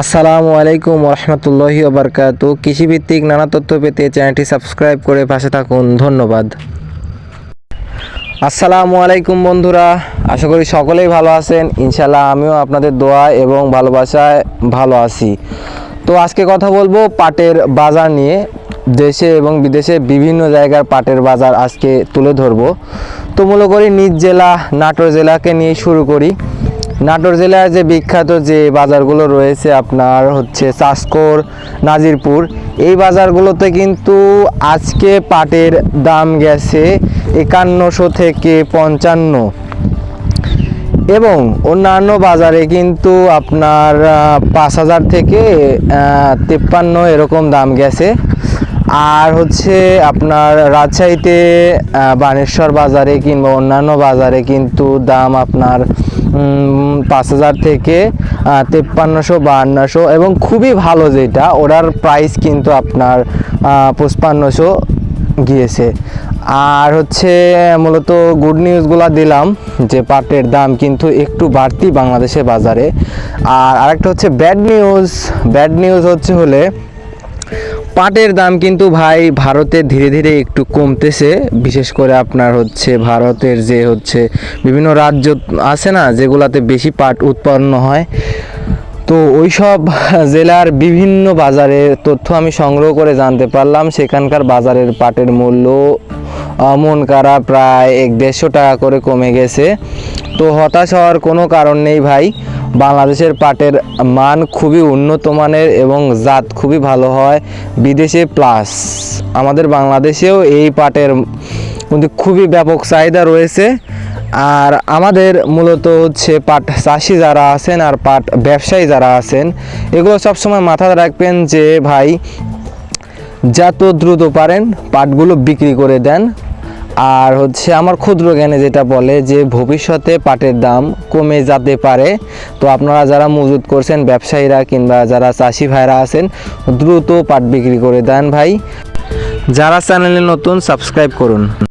আসসালামু আলাইকুম রহমতুল্লাহি ওবরকাত। কৃষিভিত্তিক নানা তথ্য পেতে চ্যানেলটি সাবস্ক্রাইব করে পাশে থাকুন। ধন্যবাদ। আসসালামু আলাইকুম বন্ধুরা, আশা করি সকলেই ভালো আছেন। ইনশাল্লাহ আমিও আপনাদের দোয়া এবং ভালোবাসায় ভালো আছি। তো আজকে কথা বলব পাটের বাজার নিয়ে। দেশে এবং বিদেশে বিভিন্ন জায়গার পাটের বাজার আজকে তুলে ধরবো। তো মূলত করি নিজ জেলা, নাটোর জেলাকে নিয়ে শুরু করি। নাটোর জেলায় যে বিখ্যাত যে বাজারগুলো রয়েছে আপনার হচ্ছে চাষকর, নাজিরপুর, এই বাজারগুলোতে কিন্তু আজকে পাটের দাম গেছে একান্নশো থেকে পঞ্চান্ন। এবং অন্যান্য বাজারে কিন্তু আপনার পাঁচ হাজার থেকে তেপ্পান্ন এরকম দাম গেছে। আর হচ্ছে আপনার রাজশাহীতে বানেশ্বর বাজারে কিংবা অন্যান্য বাজারে কিন্তু দাম আপনার পাঁচ হাজার থেকে তেপ্পান্নশো, বাহান্নশো এবং খুবই ভালো যেটা, ওটার প্রাইস কিন্তু আপনার পঁচপান্নশো গিয়েছে। আর হচ্ছে, মূলত গুড নিউজগুলো দিলাম, যে পাটের দাম কিন্তু একটু বাড়তি বাংলাদেশে বাজারে। আর আরেকটা হচ্ছে ব্যাড নিউজ ব্যাড নিউজ হচ্ছে হলে পাটের দাম কিন্তু ভাই ভারতে ধীরে ধীরে একটু কমতেছে। বিশেষ করে আপনার হচ্ছে ভারতের যে হচ্ছে বিভিন্ন রাজ্য আছে না, যেগুলাতে বেশি পাট উৎপন্ন হয়। তো ওই সব জেলার বিভিন্ন বাজারের তথ্য আমি সংগ্রহ করে জানতে পারলাম। সেখানকার বাজারের পাটের মূল্য মন কারা প্রায় এক দেড়শো টাকা করে কমে গেছে। তো হতাশ হওয়ার কোনো কারণ নেই ভাই। বাংলাদেশের পাটের মান খুবই উন্নত মানের এবং জাত খুবই ভালো হয় বিদেশে প্লাস আমাদের বাংলাদেশেও এই পাটের কিন্তু খুবই ব্যাপক চাহিদা রয়েছে। আর আমাদের মূলত হচ্ছে পাট চাষি যারা আছেন আর পাট ব্যবসায়ী যারা আছেন, এগুলো সবসময় মাথায় রাখবেন যে ভাই, যত দ্রুত পারেন পাটগুলো বিক্রি করে দেন। আর হচ্ছে আমার ক্ষুদ্র জ্ঞানে যেটা বলে যে ভবিষ্যতে পাটের দাম কমে যেতে পারে। তো আপনারা যারা মজুদ করছেন, ব্যবসায়ীরা কিংবা যারা চাষি ভাইরা আছেন, দ্রুত পাট বিক্রি করে দেন ভাই। যারা চ্যানেলে নতুন, সাবস্ক্রাইব করুন।